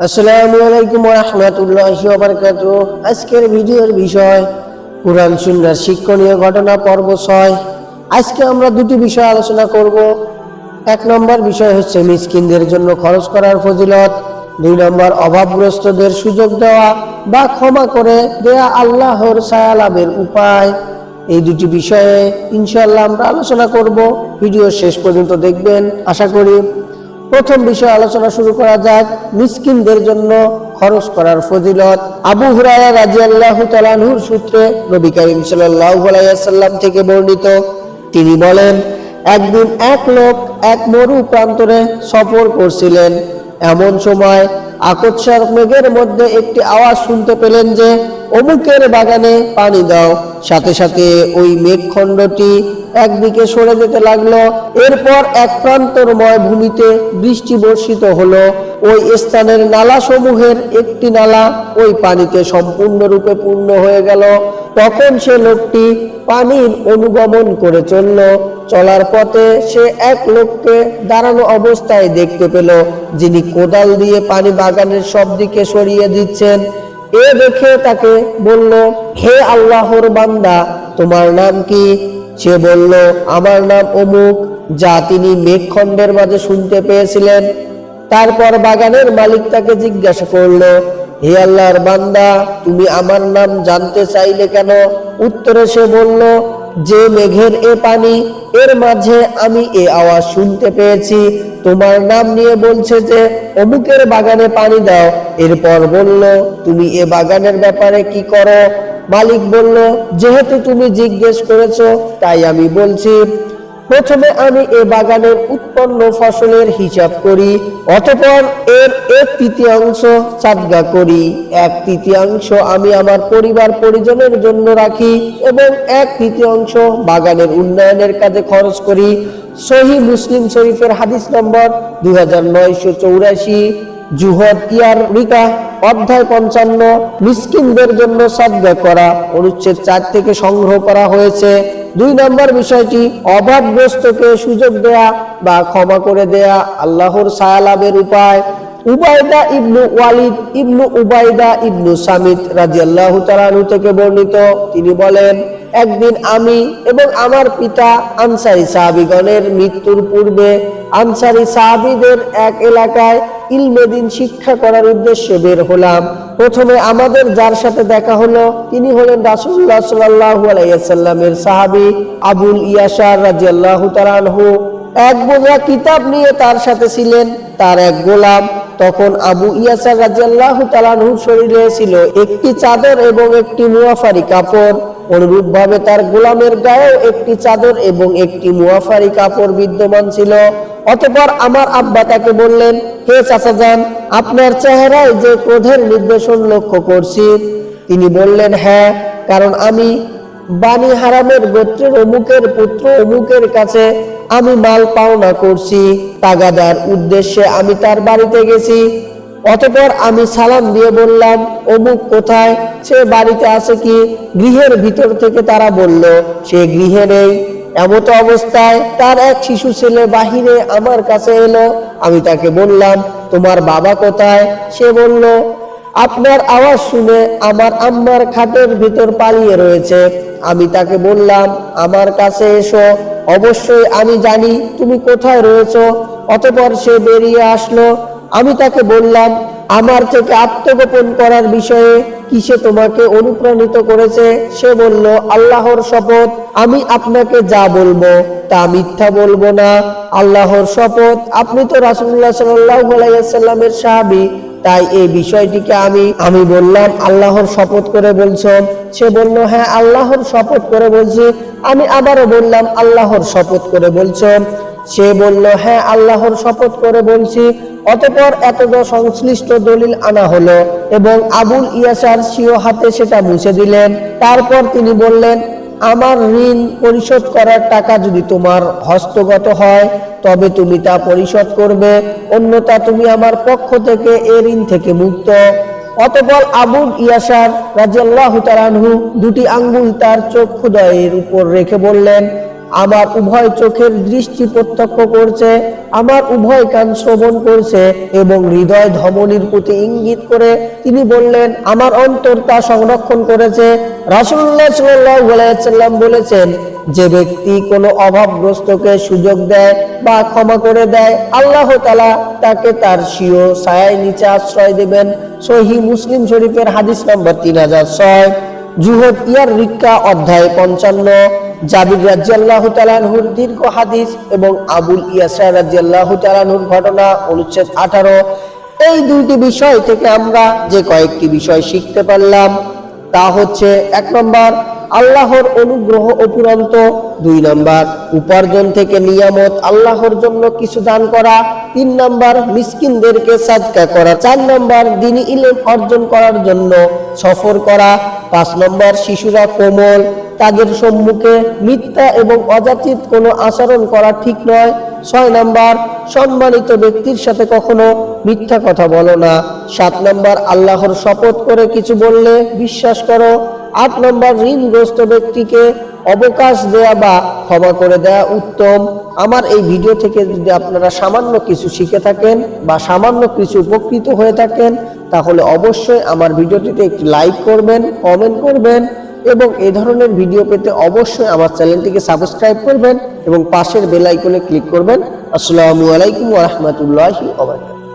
আসসালামু আলাইকুম রহমতুল্লাহ বারকাত আজকের ভিডিওর বিষয়, কোরআন সুন্নার শিক্ষণীয় ঘটনা, পর্ব ছয়। আজকে আমরা দুটি বিষয় আলোচনা করব। এক নম্বর বিষয় হচ্ছে মিসকিনদের জন্য খরচ করার ফজিলত। দুই নম্বর, অভাবগ্রস্তদের সুযোগ দেওয়া বা ক্ষমা করে দেয়া আল্লাহর ছায়া লাভের উপায়। এই দুটি বিষয়ে ইনশাল্লাহ আমরা আলোচনা করব। ভিডিও শেষ পর্যন্ত দেখবেন। আশা করি প্রথম বিষয় আলোচনা শুরু করা যাক, মিসকিনদের জন্য খরচ করার ফজিলত। আবু হুরায়রা রাদিয়াল্লাহু তাআলাহুর সূত্রে নবী করিম ওয়াসাল্লাম থেকে বর্ণিত, তিনি বলেন, একদিন এক লোক এক মরু প্রান্তরে সফর করছিলেন। এমন সময় আকস্মার মেঘের মধ্যে একটি আওয়াজ শুনতে পেলেন যে, অমুকের বাগানে পানি দাও। সাথে সাথে ওই মেঘখণ্ডটি একদিকে সরে যেতে লাগল। এরপর এক প্রান্তরময় ভূমিতে বৃষ্টি বর্ষিত হলো। ওই স্থানের নালা সমূহের একটি নালা ওই পানিতে সম্পূর্ণরূপে পূর্ণ হয়ে গেল। তখন সে লোকটি পানির অনুগমন করে চলল। চলার পথে সে এক লোককে দাঁড়ানো অবস্থায় দেখতে পেল, যিনি কোদাল দিয়ে পানি বাগানের সব দিকে সরিয়ে দিচ্ছেন। এ দেখে তাকে বলল, হে আল্লাহর বান্দা, তোমার নাম কি? সে বলল, আমার নাম অমুক, যা তিনি মেঘখণ্ডের মাঝে শুনতে পেয়েছিলেন। তারপর বাগানের মালিক তাকে জিজ্ঞাসা করল, হে আল্লাহর বান্দা, তুমি আমার নাম জানতে চাইলে কেন? উত্তরে সে বলল, যে মেঘের এ পানি, এর মাঝে আমি এ আওয়াজ শুনতে পেয়েছি। তোমার নাম নিয়ে বলছে যে অমুকের বাগানে পানি দাও। এরপর বলল, তুমি এ বাগানের ব্যাপারে কি করো? মালিক বলল, যেহেতু তুমি জিজ্ঞেস করেছ, তাই আমি বলছি প্রথমে আমি এ বাগানের উৎপন্ন ফসলের হিসাব করি, অতঃপর এর এক তৃতীয়াংশ সাদগা করি। এক তৃতীয়াংশ আমি আমার পরিবার পরিজনের জন্য রাখি এবং এক তৃতীয়াংশ বাগানের উন্নয়নের কাজে খরচ করি। সহি মুসলিম শরীফের হাদিস নম্বর দুই হাজার নয়শো চৌরাশি, জুহদ ইয়ার রিকা অধ্যায় পঞ্চান্ন, মিসকিনদের জন্য সাদগা করা। অনুচ্ছেদ চার থেকে সংগ্রহ করা হয়েছে। দুই নম্বর বিষয়টি, অভাবগ্রস্তকে সুযোগ দেয়া বা ক্ষমা করে দেয়া, আল্লাহর ছায়া লাভের উপায়। উবায়দা ইবনু ওয়ালিদ, ইবনু উবায়দা ইবনু সামিত রাজিয়াল্লাহু তাআলা থেকে বর্ণিত। তিনি বলেন, একদিন আমি এবং আমার পিতা আনসারি সাহাবিগণের মৃত্যুর পূর্বে আনসারি সাহাবিদের এক এলাকায় ইলমেদিন শিক্ষা করার উদ্দেশ্যে বের হলাম। প্রথমে আমাদের যার সাথে দেখা হলো, তিনি হলেন রাসূলুল্লাহ সাল্লাল্লাহু আলাইহি সাল্লামের সাহাবী আবুল ইয়াসার রাদিয়াল্লাহু তাআলা আনহু। এক বোঝা কিতাব নিয়ে তার সাথে ছিলেন, তার এক গোলাম। তখন আবু ইয়াসার রাজিয়াল্লাহু তালানহুর শরীরে ছিল একটি চাদর এবং একটি মুয়াফারি কাপড়। অনুরূপ ভাবে তার গোলামের গায়েও একটি চাদর এবং একটি মুয়াফারি কাপড় বিদ্যমান ছিল। অতঃপর আমার আব্বা তাকে বললেন, হে চাচাজান, আপনার চেহারায় যে ক্রোধের নির্দেশন লক্ষ্য করছি। তিনি বললেন হ্যাঁ কারণ আমি বাণী হারামের গোত্রের অমুকের পুত্র অমুকের কাছে আমি মাল পাওনা করছি। তাগাদার উদ্দেশ্যে আমি তার বাড়িতে গেছি। অতপর আমি সালাম দিয়ে বললাম, অমুক কোথায়? সে বাড়িতে আছে কি? গৃহের ভিতর থেকে তারা বলল, সে গৃহে নেই। এমতো অবস্থায় তার এক শিশু ছেলে বাহিরে আমার কাছে এলো। আমি তাকে বললাম, তোমার বাবা কোথায়? সে বলল, আপনার আওয়াজ শুনে আমার আম্মার খাটের ভিতর পালিয়ে রয়েছে। আমি তাকে বললাম, আমার কাছে এসো। অবশ্যই আমি জানি তুমি কোথায় রয়েছো। অতপর সে বেরিয়ে আসলো। আমি তাকে বললাম, আমার থেকে আত্মগোপন করার বিষয়ে কিসে তোমাকে অনুপ্রাণিত করেছে? সে বলল, আল্লাহর শপথ, আমি আপনাকে যা বলব তা মিথ্যা বলব না। আল্লাহর শপথ, আপনি তো রাসুল্লাহ সাল্লামের সাহাবী, তাই এই বিষয়টিকে আমি আমি বললাম, আল্লাহর শপথ করে বলছো। সে বলল হ্যাঁ আল্লাহর শপথ করে বলছি। আমি আবারও বললাম, আল্লাহর শপথ করে বলছো। সে বলল হ্যাঁ আল্লাহর শপথ করে বলছি। অতপর এতদ সংশ্লিষ্ট দলিল আনা হলো এবং আবুল ইয়াসার সিও হাতে সেটা মুছে দিলেন। তারপর তিনি বললেন, আমার ঋণ পরিশোধ করার টাকা যদি তোমার হস্তগত হয়, তবে তুমি তা পরিশোধ করবে। অন্যতা তুমি আমার পক্ষ থেকে এ ঋণ থেকে মুক্ত। অতপর আবুল ইয়াসার রাজিয়াল্লাহু দুটি আঙ্গুল তার চক্ষুদয়ের উপর রেখে বললেন আমার উভয় চোখের দৃষ্টি প্রত্যক্ষ করছে, আমার উভয় কান শ্রবণ করছে এবং হৃদয় ধমনির প্রতি ইঙ্গিত করে তিনি বললেন, আমার অন্তর তা সংরক্ষণ করেছে। সাল্লাম বলেছেন, যে ব্যক্তি কোনো অভাবগ্রস্তকে সুযোগ দেয় বা ক্ষমা করে দেয়, আল্লাহ তালা তাকে তার স্বীয় ছায়ায় নিচে আশ্রয় দেবেন। সহি মুসলিম শরীফের হাদিস নম্বর তিন হাজার ছয়, জুহদ ইয়ার রিক্কা অধ্যায় পঞ্চান্ন। জাবির রাজিয়াল্লাহ তালানহুর দীর্ঘ হাদিস এবং আবুল ইয়াসার রাজিয়াল্লাহ তালানহুর ঘটনা অনুচ্ছেদ আঠারো। এই দুইটি বিষয় থেকে আমরা যে কয়েকটি বিষয় শিখতে পারলাম, তা হচ্ছে এক নম্বর আল্লাহর অনুগ্রহ অপুরন্ত। দুই নম্বর, উপার্জন থেকে নিয়ামত, আল্লাহর জন্য কিছু দান করা। তিন নম্বর, মিসকিনদেরকে সাদকা করা। চার নম্বর, দিনী ইলম অর্জন করার জন্য সফর করা। পাঁচ নম্বর, শিশুরা কোমল, তাদের সম্মুখে মিথ্যা এবং অযাচিত কোনো আচরণ করা ঠিক নয়। ছয় নম্বর, সম্মানিত ব্যক্তির সাথে কখনো মিথ্যা কথা বলো না। সাত নম্বর, আল্লাহর শপথ করে কিছু বললে বিশ্বাস করো। আট নম্বর ঋণগ্রস্ত ব্যক্তিকে অবকাশ দেয়া বা ক্ষমা করে দেয়া উত্তম। আমার এই ভিডিও থেকে যদি আপনারা সামান্য কিছু শিখে থাকেন বা সামান্য কিছু উপকৃত হয়ে থাকেন, তাহলে অবশ্যই আমার ভিডিওটিতে একটি লাইক করবেন, কমেন্ট করবেন এবং এ ধরনের ভিডিও পেতে অবশ্যই আমার চ্যানেলটিকে সাবস্ক্রাইব করবেন এবং পাশের বেল আইকনে ক্লিক করবেন। আসসালামু আলাইকুম ওয়া রাহমাতুল্লাহি ওয়া বারাকাতুহু।